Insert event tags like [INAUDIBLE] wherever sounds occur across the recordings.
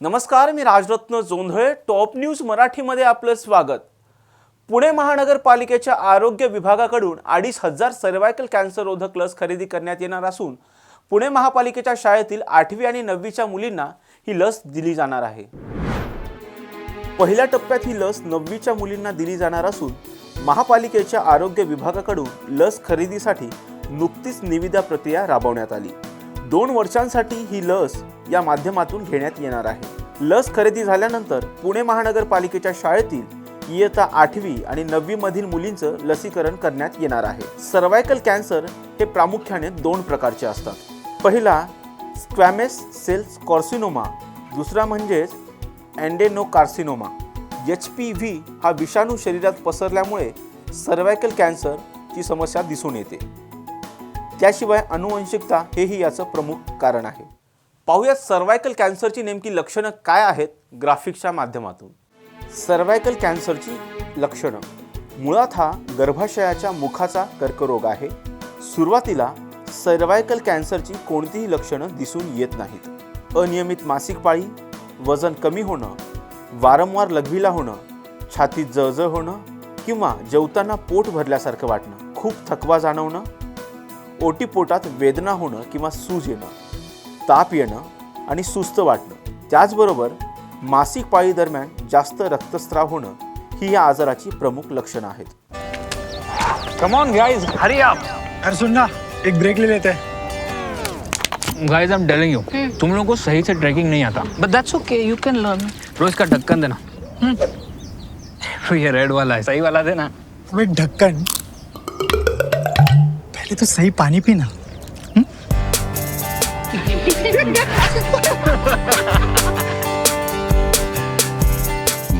नमस्कार मी Rajratna Jondhale top news मराठीमध्ये आपलं स्वागत. पुणे महानगरपालिकेच्या आरोग्य विभागाकडून अडीच हजार सर्वायकल कॅन्सररोधक लस खरेदी करण्यात येणार असून पुणे महापालिकेच्या शाळेतील आठवी आणि नववीच्या मुलींना ही लस दिली जाणार आहे. पहिल्या टप्प्यात ही लस नववीच्या मुलींना दिली जाणार असून महापालिकेच्या आरोग्य विभागाकडून लस खरेदीसाठी नुकतीच निविदा प्रक्रिया राबवण्यात आली. दोन वर्षांसाठी ही लस या माध्यमातून घेण्यात येणार आहे. लस खरेदी झाल्यानंतर पुणे महानगरपालिकेच्या शाळेतील इयत्ता आठवी आणि नववी मधील मुलींचं लसीकरण करण्यात येणार आहे. सर्वायकल कॅन्सर हे प्रामुख्याने दोन प्रकारचे असतात. पहिला स्क्वॅमेस सेल्स कॉर्सिनोमा दुसरा म्हणजेच अँडेनोकार्सिनोमा एच पी व्ही हा विषाणू शरीरात पसरल्यामुळे सर्वायकल कॅन्सरची समस्या दिसून येते. त्याशिवाय अनुवंशिकता हेही याचं प्रमुख कारण आहे. पाहूयात सर्वायकल कॅन्सरची नेमकी लक्षणं काय आहेत ग्राफिक्सच्या माध्यमातून. सर्वायकल कॅन्सरची लक्षणं. मुळात हा गर्भाशयाच्या मुखाचा कर्करोग आहे. सुरुवातीला सर्वायकल कॅन्सरची कोणतीही लक्षणं दिसून येत नाहीत. अनियमित मासिक पाळी वजन कमी होणं वारंवार लघवीला होणं छातीत जळजळ होणं किंवा जेवताना पोट भरल्यासारखं वाटणं खूप थकवा जाणवणं ओटीपोटात वेदना होणं किंवा सूज येणं ताप येणं आणि सुस्त वाटणं. त्याचबरोबर मासिक पाळी दरम्यान जास्त रक्तस्राव होणं ही या आजाराची प्रमुख लक्षणं आहेत. Come on guys hurry up अरे सुन ना एक ब्रेक ले लेते. हैं guys I am telling you तुम लोगों को सही से ट्रैकिंग नहीं आता. But that's okay, you can learn. रोज का ढक्कन देना. [LAUGHS] ये रेड वाला है सही वाला देना. ढक्कन पहले तो सही पानी पीना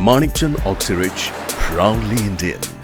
Manikchand Oxyrich, proudly Indian.